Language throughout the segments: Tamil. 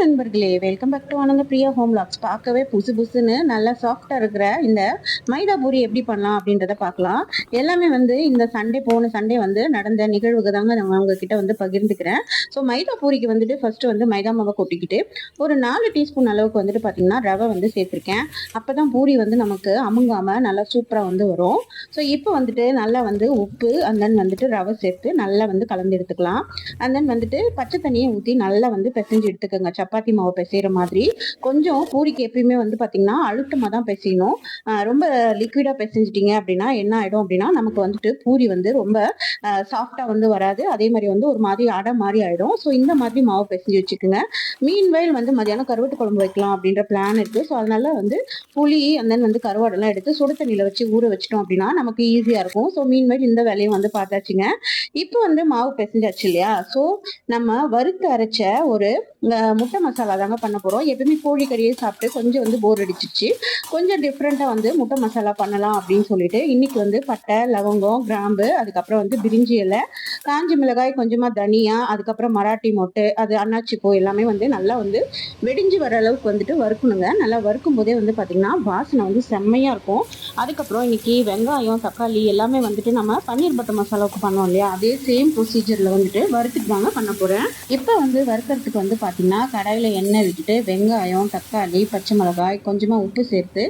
நண்பர்களே welcome back to Ananda Priya home lakhs பார்க்கவே புசு புசுன்னு நல்லா சாஃப்டாக இருக்கிற இந்த மைதா பூரி எப்படி பண்ணலாம் அப்படின்றத பார்க்கலாம். எல்லாமே வந்து இந்த சண்டே போன சண்டே வந்து நடந்த நிகழ்வுக்கு தாங்க நான் உங்ககிட்ட வந்து பகிர்ந்துக்கிறேன். ஸோ மைதா பூரிக்கு வந்துட்டு ஃபர்ஸ்ட் வந்து மைதா மாவை கொட்டிக்கிட்டு ஒரு நாலு டீஸ்பூன் அளவுக்கு வந்துட்டு பார்த்தீங்கன்னா ரவை வந்து சேர்த்துருக்கேன். அப்போ தான் பூரி வந்து நமக்கு அமுங்காமல் நல்லா சூப்பராக வந்து வரும். ஸோ இப்போ வந்துட்டு நல்லா வந்து உப்பு அண்ட் தென் வந்துட்டு ரவை சேர்த்து நல்லா வந்து கலந்து எடுத்துக்கலாம். அண்ட் தென் வந்துட்டு பச்சை தண்ணியை ஊற்றி நல்லா வந்து பிசைஞ்சு எடுத்துக்கோங்க. சப்பாத்தி மாவு பிசைகிற மாதிரி கொஞ்சம் பூரிக்கு எப்பயுமே வந்து பார்த்தீங்கன்னா அழுத்தமாக தான் பிசையணும். ரொம்ப லிக்விடாக பிசைஞ்சிட்டிங்க அப்படின்னா என்ன ஆகிடும் அப்படின்னா நமக்கு வந்துட்டு பூரி வந்து ரொம்ப சாஃப்டாக வந்து வராது. அதே மாதிரி வந்து ஒரு மாதிரி அடை மாதிரி ஆகிடும் ஸோ இந்த மாதிரி மாவு பிசைஞ்சு வச்சுக்கோங்க. மீன் வயல் வந்து மதியானம் கருவட்டு குழம்பு வைக்கலாம் அப்படின்ற பிளான் இருக்குது ஸோ அதனால வந்து புளி அந்த வந்து கருவாடெல்லாம் எடுத்து சுடு தண்ணியில் வச்சு ஊற வச்சிட்டோம் அப்படின்னா நமக்கு ஈஸியாக இருக்கும். ஸோ மீன் வயல் இந்த வேலையும் வந்து பார்த்தாச்சுங்க. இப்போ வந்து மாவு பிசைஞ்சாச்சு இல்லையா? ஸோ நம்ம வறுத்து அரைச்ச ஒரு முட்டை மசாலா தாங்க பண்ண போகிறோம் எப்பவுமே கோழி சாப்பிட்டு கொஞ்சம் வந்து போர் அடிச்சிச்சு கொஞ்சம் டிஃப்ரெண்ட்டாக வந்து முட்டை மசாலா பண்ணலாம் அப்படின்னு சொல்லிட்டு இன்னைக்கு வந்து பட்டை லவங்கம் கிராம்பு அதுக்கப்புறம் வந்து பிரிஞ்சி இலை காஞ்சி மிளகாய் கொஞ்சமாக தனியா அதுக்கப்புறம் மராட்டி மொட்டு அது அன்னாச்சி எல்லாமே வந்து நல்லா வந்து வெடிஞ்சு வர அளவுக்கு வந்துட்டு வறுக்கணுங்க. நல்லா வறுக்கும் போதே வந்து பார்த்திங்கன்னா வாசனை வந்து செம்மையாக இருக்கும். அதுக்கப்புறம் இன்னைக்கு வெங்காயம் தக்காளி எல்லாமே வந்துட்டு நம்ம பன்னீர் பட்டர் மசாலாவுக்கு பண்ணோம் இல்லையா? அதே சேம் ப்ரொசீஜரில் வந்துட்டு வறுத்துட்டு தாங்க பண்ண போகிறேன் இப்போ வந்து வறுக்கிறதுக்கு வந்து பார்த்திங்கன்னா கடாயில் எண்ணெய் விட்டுட்டு வெங்காயம் தக்காளி பச்சை மிளகாய் கொஞ்சமாக உப்பு சேர்த்து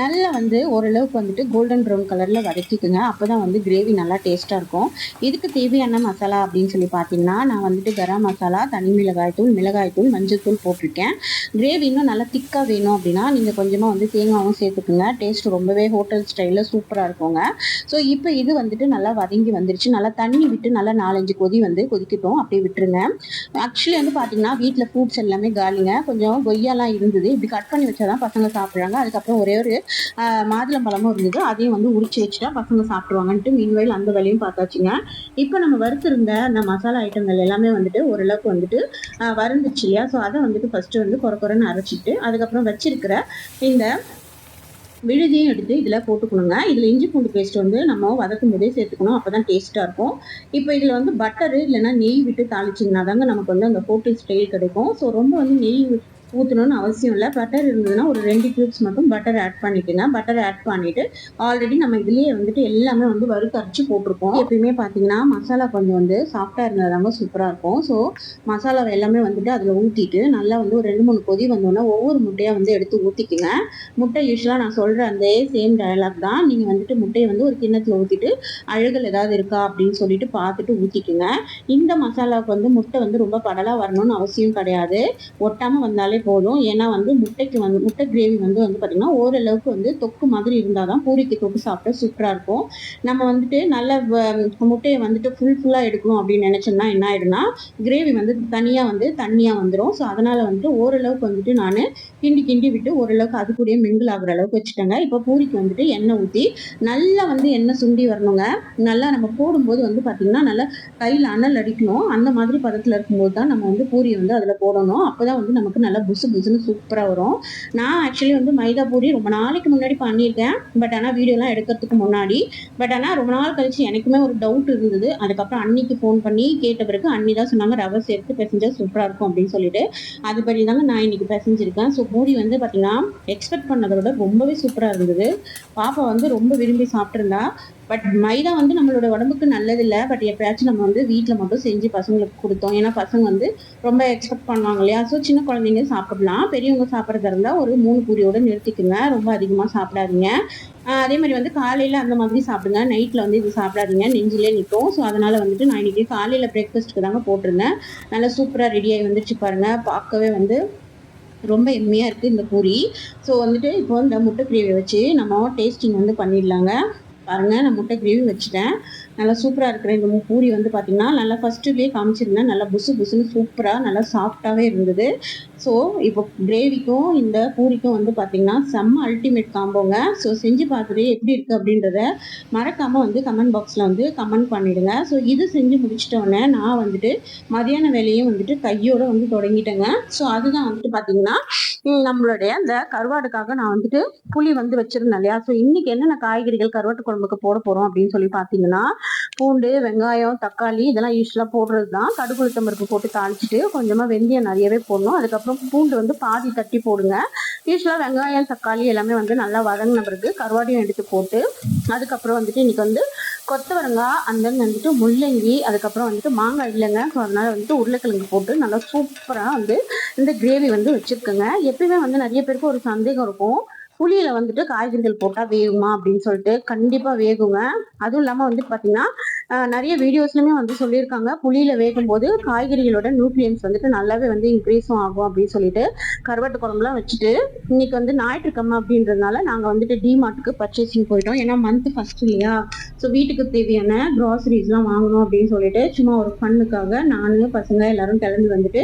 நல்லா வந்து ஓரளவுக்கு வந்துட்டு கோல்டன் ப்ரௌன் கலரில் வதக்கிக்குங்க. அப்போ தான் வந்து கிரேவி நல்லா டேஸ்ட்டாக இருக்கும். இதுக்கு தேவையான மசாலா அப்படின்னு சொல்லி பார்த்தீங்கன்னா நான் வந்துட்டு கரம் மசாலா தனி மிளகாய் தூள் மிளகாய் தூள் மஞ்சள் தூள் போட்டிருக்கேன். கிரேவி இன்னும் நல்லா திக்காக வேணும் அப்படின்னா நீங்கள் கொஞ்சமாக வந்து தேங்காயும் சேர்த்துக்குங்க. டேஸ்ட் ரொம்பவே ஹோட்டல் ஸ்டைலில் சூப்பராக இருக்குங்க. ஸோ இப்போ இது வந்துட்டு நல்லா வதங்கி வந்துருச்சு. நல்லா தண்ணி விட்டு நல்லா நாலஞ்சு கொதி வந்து கொதிக்கட்டும். அப்படியே விட்டுருங்க. ஆக்சுவலி வந்து பார்த்தீங்கன்னா வீட்டில் ஃப்ரூட்ஸ் எல்லாமே காலிங்க. கொஞ்சம் கொய்யாலாம் இருந்தது. இப்படி கட் பண்ணி வச்சா தான் பசங்க சாப்பிட்றாங்க. அதுக்கப்புறம் ஒரே ஒரு மாதுளம் மாதுளம்பழமும் இருந்தது. அதையும் வந்து உரிச்சு வச்சுட்டா பசங்க சாப்பிடுவாங்கன்ட்டு மீன்வயல் அந்த வேலையும் பார்த்தாச்சுங்க. இப்போ நம்ம வறுத்திருந்த அந்த மசாலா ஐட்டங்கள் எல்லாமே வந்துட்டு ஓரளவுக்கு வந்துட்டு வறந்துச்சு இல்லையா? ஸோ அதை வந்துட்டு ஃபர்ஸ்ட் வந்து குறை குறைன்னு அரைச்சிட்டு அதுக்கப்புறம் வச்சிருக்கிற இந்த விழுதியும் எடுத்து இதில் போட்டுக்கணுங்க. இதில் இஞ்சி பூண்டு பேஸ்ட் வந்து நம்ம வதக்கும் போதே சேர்த்துக்கணும். அப்போ தான் டேஸ்ட்டாக இருக்கும். இப்போ இதில் வந்து பட்டரு இல்லைன்னா நெய் விட்டு தாளிச்சிங்கன்னா தாங்க நமக்கு வந்து அந்த ஹோட்டல் ஸ்டைல் கிடைக்கும். ஸோ ரொம்ப வந்து நெய் ஊற்றணும்னு அவசியம் இல்லை. பட்டர் இருந்ததுன்னா ஒரு ரெண்டு க்யூப்ஸ் மட்டும் பட்டர் ஆட் பண்ணிக்கோங்க. பட்டர் ஆட் பண்ணிவிட்டு ஆல்ரெடி நம்ம இதுலேயே வந்துட்டு எல்லாமே வந்து வறுத்து அரைச்சி போட்டிருக்கோம். எப்பயுமே பார்த்தீங்கன்னா மசாலா கொஞ்சம் வந்து சாஃப்டாக இருந்தால் தாங்க சூப்பராக இருக்கும். ஸோ மசாலாவை எல்லாமே வந்துட்டு அதில் ஊற்றிட்டு நல்லா வந்து ஒரு ரெண்டு மூணு கொதி வந்தோன்னா ஒவ்வொரு முட்டையாக வந்து எடுத்து ஊற்றிக்குங்க முட்டை யூஸ்வலாக நான் சொல்கிற அந்த சேம் டயலாக் தான். நீங்கள் வந்துட்டு முட்டையை வந்து ஒரு கிண்ணத்தில் ஊற்றிட்டு அழுகல் ஏதாவது இருக்கா அப்படின்னு சொல்லிட்டு பார்த்துட்டு ஊற்றிக்குங்க இந்த மசாலாவுக்கு வந்து முட்டை வந்து ரொம்ப படலாக வரணும்னு அவசியம் கிடையாது. ஒட்டாமல் வந்தாலே போதும். ஏன்னா வந்து முட்டைக்கு வந்து முட்டை கிரேவி வந்து வந்து பார்த்திங்கன்னா ஓரளவுக்கு வந்து தொக்கு மாதிரி இருந்தால் தான் பூரிக்கு தொக்கு சாப்பிட்டா சூப்பராக இருக்கும். நம்ம வந்துட்டு நல்ல வ- முட்டையை வந்துட்டு ஃபுல் ஃபுல்லாக எடுக்கணும் அப்படின்னு நினச்சோம்னா என்ன ஆயிடும்னா கிரேவி வந்து தனியாக வந்து தண்ணியாக வந்துடும் ஸோ அதனால் வந்துட்டு ஓரளவுக்கு வந்துட்டு நான் கிண்டி கிண்டி விட்டு ஓரளவுக்கு அது கூடயே மிங்கிள் ஆகிற அளவுக்கு வச்சுட்டேங்க. இப்போ பூரிக்கு வந்துட்டு எண்ணெய் ஊற்றி நல்லா வந்து எண்ணெய் சுண்டி வரணுங்க. நல்லா நம்ம போடும்போது வந்து பார்த்திங்கன்னா நல்லா கையில் அனல் அடிக்கணும். அந்த மாதிரி பதத்தில் இருக்கும்போது தான் நம்ம வந்து பூரியை வந்து அதில் போடணும். அப்போ தான் வந்து நமக்கு நல்லா புசு புசுன்னு சூப்பராக வரும். நான் ஆக்சுவலி வந்து மைதா பூரி ரொம்ப நாளைக்கு முன்னாடி பண்ணியிருக்கேன். பட் ஆனால் வீடியோலாம் எடுக்கிறதுக்கு முன்னாடி. பட் ஆனால் ரொம்ப நாள் கழிச்சு எனக்குமே ஒரு டவுட் இருந்தது. அதுக்கப்புறம் அன்னிக்கு ஃபோன் பண்ணி கேட்ட பிறகு அன்னி தான் சொன்னாங்க ரவை சேர்த்து பிசைஞ்சால் சூப்பராக இருக்கும் அப்படின்னு சொல்லிட்டு. அதுபடி தாங்க நான் இன்னைக்கு பிசைஞ்சிருக்கேன். ஸோ பூரி வந்து பார்த்தீங்கன்னா எக்ஸ்பெக்ட் பண்ணதை விட ரொம்பவே சூப்பராக இருந்தது. பாப்பா வந்து ரொம்ப விரும்பி சாப்பிட்ருந்தா பட் மைதா வந்து நம்மளோட உடம்புக்கு நல்லதில்லை. பட் எப்பயாச்சும் நம்ம வந்து வீட்டில் மட்டும் செஞ்சு பசங்களுக்கு கொடுத்தோம். ஏன்னா பசங்க வந்து ரொம்ப எக்ஸ்பெக்ட் பண்ணுவாங்க இல்லையா? ஸோ சின்ன குழந்தைங்க சாப்பிடலாம். பெரியவங்க சாப்பிட்றதா இருந்தால் ஒரு மூணு பூரியோட நிறுத்திக்குங்க. ரொம்ப அதிகமாக சாப்பிடாதீங்க. அதே மாதிரி வந்து காலையில் அந்த மாதிரி சாப்பிடுங்க. நைட்டில் வந்து இது சாப்பிடாதீங்க. நெஞ்சிலே நிற்கும் ஸோ அதனால் வந்துட்டு நான் இன்றைக்கி காலையில் பிரேக்ஃபாஸ்ட்டுக்கு தாங்க போட்டிருந்தேன். நல்லா சூப்பராக ரெடியாகி வந்துருச்சு பாருங்கள் பார்க்கவே வந்து ரொம்ப எம்மையாக இருக்குது இந்த பூரி. ஸோ வந்துட்டு இப்போ இந்த முட்டை கிரேவி வச்சு நம்ம டேஸ்டிங் வந்து பண்ணிடலாங்க. பாருங்கள் நான் முட்டை கிரேவி வச்சுட்டேன். நல்லா சூப்பராக இருக்கிற இந்த பூரி வந்து பார்த்திங்கன்னா நல்லா ஃபஸ்ட்டுலேயே காமிச்சிருந்தேன். நல்லா புசு புசுன்னு சூப்பராக நல்லா சாஃப்டாகவே இருந்தது. ஸோ இப்போ கிரேவிக்கும் இந்த பூரிக்கும் வந்து பார்த்திங்கன்னா செம்ம அல்டிமேட் காம்போங்க ஸோ செஞ்சு பார்த்துட்டு எப்படி இருக்குது அப்படின்றத மறக்காமல் வந்து கமெண்ட் பாக்ஸில் வந்து கமெண்ட் பண்ணிவிடுங்க ஸோ இது செஞ்சு முடிச்சிட்டோன்னே நான் வந்துட்டு மதியான வேலையும் வந்துட்டு கையோடு வந்து தொடங்கிட்டேங்க. ஸோ அதுதான் வந்துட்டு பார்த்தீங்கன்னா நம்மளுடைய அந்த கருவாடுக்காக நான் வந்துட்டு புளி வந்து வச்சிருந்தேன் இல்லையா? ஸோ இன்னைக்கு என்னென்ன காய்கறிகள் கருவாட்டு குழம்புக்கு போட போறோம் அப்படின்னு சொல்லி பார்த்தீங்கன்னா பூண்டு வெங்காயம் தக்காளி இதெல்லாம் யூஸ்வலாக போடுறது தான். கடுகு பருப்பு போட்டு தாளிச்சிட்டு கொஞ்சமாக வெந்தயம் நிறையவே போடணும். அதுக்கப்புறம் பூண்டு வந்து பாதி தட்டி போடுங்க. யூஸ்வலாக வெங்காயம் தக்காளி எல்லாமே வந்து நல்லா வதங்கின பிறகு கருவாடையும் எடுத்து போட்டு அதுக்கப்புறம் வந்துட்டு இன்னைக்கு வந்து கொத்தவரங்காய் அந்த வந்துட்டு முள்ளங்கி அதுக்கப்புறம் வந்துட்டு மாங்காய் இல்லைங்க. ஸோ அதனால வந்துட்டு உருளைக்கிழங்கு போட்டு நல்லா சூப்பராக வந்து இந்த கிரேவி வந்து வச்சுருக்கோங்க. எப்பயுமே வந்து நிறைய பேருக்கு ஒரு சந்தேகம் இருக்கும். புளியில் வந்துட்டு காய்கறிகள் போட்டால் வேகுமா அப்படின்னு சொல்லிட்டு கண்டிப்பாக வேகுங்க. அதுவும் இல்லாமல் வந்துட்டு பார்த்திங்கன்னா நிறைய வீடியோஸ்லயுமே வந்து சொல்லியிருக்காங்க. புளியில வேகும் போது காய்கறிகளோட நியூட்ரியன்ஸ் வந்துட்டு நல்லாவே வந்து இன்க்ரீஸும் ஆகும் அப்படின்னு சொல்லிட்டு கருவாட்டு குழம்புலாம் வச்சுட்டு இன்னைக்கு வந்து ஞாயிற்றுக்கிழமை அப்படின்றதுனால நாங்க வந்துட்டு டிமார்ட்டுக்கு பர்ச்சேசிங் போயிட்டோம். ஏன்னா மந்த் ஃபர்ஸ்ட் இல்லையா? ஸோ வீட்டுக்கு தேவையான க்ராசரிஸ்லாம் வாங்கணும் அப்படின்னு சொல்லிட்டு சும்மா ஒரு ஃபண்ணுக்காக நானு பசங்க எல்லாரும் கிளம்பி வந்துட்டு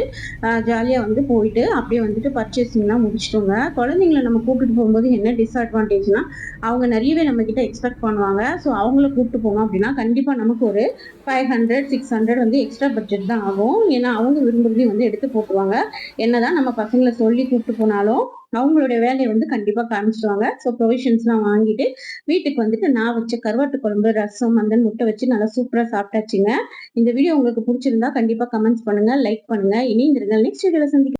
ஜாலியாக வந்து போயிட்டு அப்படியே வந்துட்டு பர்ச்சேசிங்லாம் முடிச்சிட்டோங்க. குழந்தைங்கள நம்ம கூப்பிட்டு போகும்போது என்ன டிஸ்அட்வான்டேஜ்னா அவங்க நிறையவே நம்ம கிட்ட எக்ஸ்பெக்ட் பண்ணுவாங்க. ஸோ அவங்கள கூப்பிட்டு போனோம் அப்படின்னா கண்டிப்பாக நமக்கு ஒரு ஃபைவ் ஹண்ட்ரட் சிக்ஸ் ஹண்ட்ரட் வந்து எக்ஸ்ட்ரா பட்ஜெட் தான் ஆகும். ஏன்னா அவங்க விரும்புறதையும் வந்து எடுத்து போட்டுருவாங்க. என்னதான் நம்ம பசங்களை சொல்லி கூப்பிட்டு போனாலும் அவங்களுடைய வேலையை வந்து கண்டிப்பாக காமிச்சிடுவாங்க ஸோ ப்ரொவிஷன்ஸ்லாம் வாங்கிட்டு வீட்டுக்கு வந்துட்டு நான் வச்ச கருவாட்டு குழம்பு ரசம் அந்த முட்டை வச்சு நல்லா சூப்பராக சாப்பிட்டாச்சுங்க. இந்த வீடியோ உங்களுக்கு பிடிச்சிருந்தா கண்டிப்பாக கமெண்ட்ஸ் பண்ணுங்கள் லைக் பண்ணுங்க. இனி இந்த நெக்ஸ்ட் வீடியோவில் சந்திக்கலாம்.